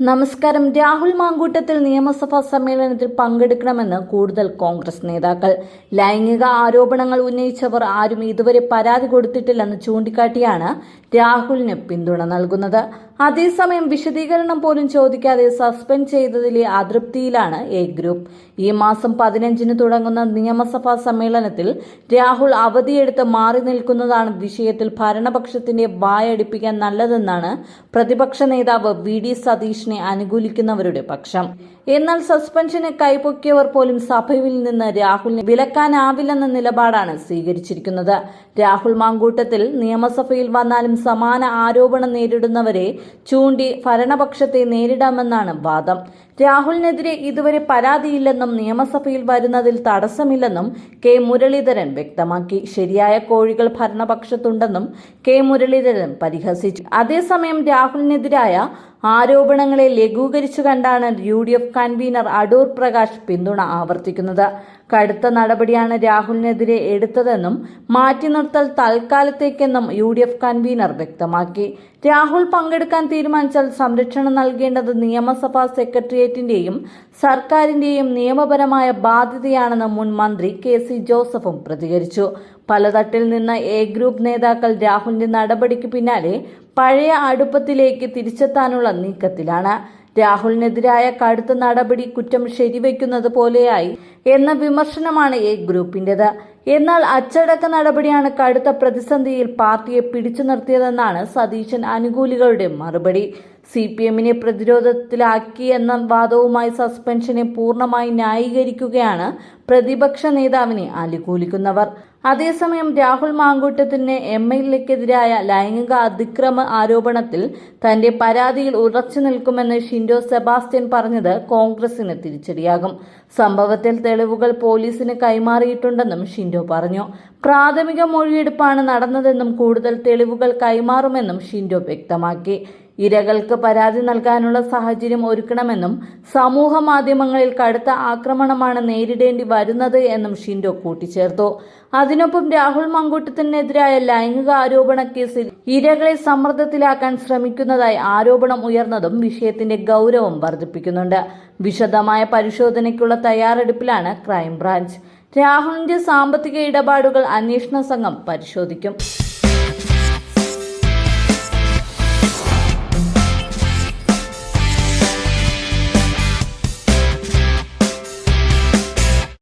നമസ്കാരം. രാഹുൽ മാങ്കൂട്ടത്തിൽ നിയമസഭാ സമ്മേളനത്തിൽ പങ്കെടുക്കണമെന്ന് കൂടുതൽ കോൺഗ്രസ് നേതാക്കൾ. ലൈംഗിക ആരോപണങ്ങൾ ഉന്നയിച്ചവർ ആരും ഇതുവരെ പരാതി കൊടുത്തിട്ടില്ലെന്ന് ചൂണ്ടിക്കാട്ടിയാണ് രാഹുലിന് പിന്തുണ നൽകുന്നത്. അതേസമയം വിശദീകരണം പോലും ചോദിക്കാതെ സസ്പെൻഡ് ചെയ്തതിലെ അതൃപ്തിയിലാണ് എ ഗ്രൂപ്പ്. ഈ മാസം പതിനഞ്ചിന് തുടങ്ങുന്ന നിയമസഭാ സമ്മേളനത്തിൽ രാഹുൽ അവധിയെടുത്ത് മാറി നിൽക്കുന്നതാണ് വിഷയത്തിൽ ഭരണപക്ഷത്തിന്റെ വായടിപ്പിക്കാൻ നല്ലതെന്നാണ് പ്രതിപക്ഷ നേതാവ് വി ഡി സതീഷിനെ അനുകൂലിക്കുന്നവരുടെ പക്ഷം. എന്നാൽ സസ്പെൻഷനെ കൈപൊക്കിയവർ പോലും സഭയിൽ നിന്ന് രാഹുലിനെ വിലക്കാനാവില്ലെന്ന നിലപാടാണ് സ്വീകരിച്ചിരിക്കുന്നത്. രാഹുൽ മാങ്കൂട്ടത്തിൽ നിയമസഭയിൽ വന്നാലും സമാന ആരോപണം നേരിടുന്നവരെ ചൂണ്ടി ഭരണപക്ഷത്തെ നേരിടാമെന്നാണ് വാദം. രാഹുലിനെതിരെ ഇതുവരെ പരാതിയില്ലെന്നും നിയമസഭയിൽ വരുന്നതിൽ തടസ്സമില്ലെന്നും കെ മുരളീധരൻ വ്യക്തമാക്കി. ശരിയായ കോഴികൾ ഭരണപക്ഷത്തുണ്ടെന്നും കെ മുരളീധരൻ പരിഹസിച്ചു. അതേസമയം രാഹുലിനെതിരായ ആരോപണങ്ങളെ ലഘൂകരിച്ചു കണ്ടാണ് U D F convener Adoor Prakash പിന്തുണ ആവർത്തിക്കുന്നത്. കടുത്ത നടപടിയാണ് രാഹുലിനെതിരെ എടുത്തതെന്നും മാറ്റി നിർത്തൽ തൽക്കാലത്തേക്കെന്നും യു ഡി എഫ് കൺവീനർ വ്യക്തമാക്കി. രാഹുൽ പങ്കെടുക്കാൻ തീരുമാനിച്ചാൽ സംരക്ഷണം നൽകേണ്ടത് നിയമസഭാ സെക്രട്ടേറിയറ്റിന്റെയും സർക്കാരിന്റെയും നിയമപരമായ ബാധ്യതയാണെന്ന് മുൻ മന്ത്രി കെ സി ജോസഫും പ്രതികരിച്ചു. പലതട്ടിൽ നിന്ന് എ ഗ്രൂപ്പ് നേതാക്കൾ രാഹുലിന്റെ നടപടിക്ക് പിന്നാലെ പഴയ അടുപ്പത്തിലേക്ക് തിരിച്ചെത്താനുള്ള നീക്കത്തിലാണ്. രാഹുലിനെതിരായ കടുത്ത നടപടി കുറ്റം ശരിവെക്കുന്നത് പോലെയായി എന്ന വിമർശനമാണ് എ ഗ്രൂപ്പിന്റേത്. എന്നാൽ അച്ചടക്ക നടപടിയാണ് കടുത്ത പ്രതിസന്ധിയിൽ പാർട്ടിയെ പിടിച്ചു നിർത്തിയതെന്നാണ് സതീശൻ അനുകൂലികളുടെ മറുപടി. സി പി എമ്മിനെ പ്രതിരോധത്തിലാക്കിയെന്ന വാദവുമായി സസ്പെൻഷനെ പൂർണമായി ന്യായീകരിക്കുകയാണ് പ്രതിപക്ഷ നേതാവിനെ അനുകൂലിക്കുന്നവർ. അതേസമയം രാഹുൽ മാങ്കൂട്ടത്തിന് എം എൽ എക്കെതിരായ ലൈംഗിക അതിക്രമ ആരോപണത്തിൽ തന്റെ പരാതിയിൽ ഉറച്ചു നിൽക്കുമെന്ന് ഷിൻഡോ സെബാസ്റ്റ്യൻ പറഞ്ഞത് കോൺഗ്രസിന് തിരിച്ചടിയാകും. സംഭവത്തിൽ തെളിവുകൾ പോലീസിന് കൈമാറിയിട്ടുണ്ടെന്നും ഷിൻഡോ പറഞ്ഞു. പ്രാഥമിക മൊഴിയെടുപ്പാണ് നടന്നതെന്നും കൂടുതൽ തെളിവുകൾ കൈമാറുമെന്നും ഷിൻഡോ വ്യക്തമാക്കി. ഇരകൾക്ക് പരാതി നൽകാനുള്ള സാഹചര്യം ഒരുക്കണമെന്നും സമൂഹ മാധ്യമങ്ങളിൽ കടുത്ത ആക്രമണമാണ് നേരിടേണ്ടി വരുന്നത് എന്നും ഷിൻഡോ കൂട്ടിച്ചേർത്തു. അതിനൊപ്പം രാഹുൽ മങ്കൂട്ടത്തിനെതിരായ ലൈംഗിക ആരോപണ കേസിൽ ഇരകളെ സമ്മർദ്ദത്തിലാക്കാൻ ശ്രമിക്കുന്നതായി ആരോപണം ഉയർന്നതും വിഷയത്തിന്റെ ഗൗരവം വർദ്ധിപ്പിക്കുന്നുണ്ട്. വിശദമായ പരിശോധനയ്ക്കുള്ള തയ്യാറെടുപ്പിലാണ് ക്രൈംബ്രാഞ്ച്. രാഹുലിന്റെ സാമ്പത്തിക ഇടപാടുകൾ അന്വേഷണ സംഘം പരിശോധിക്കും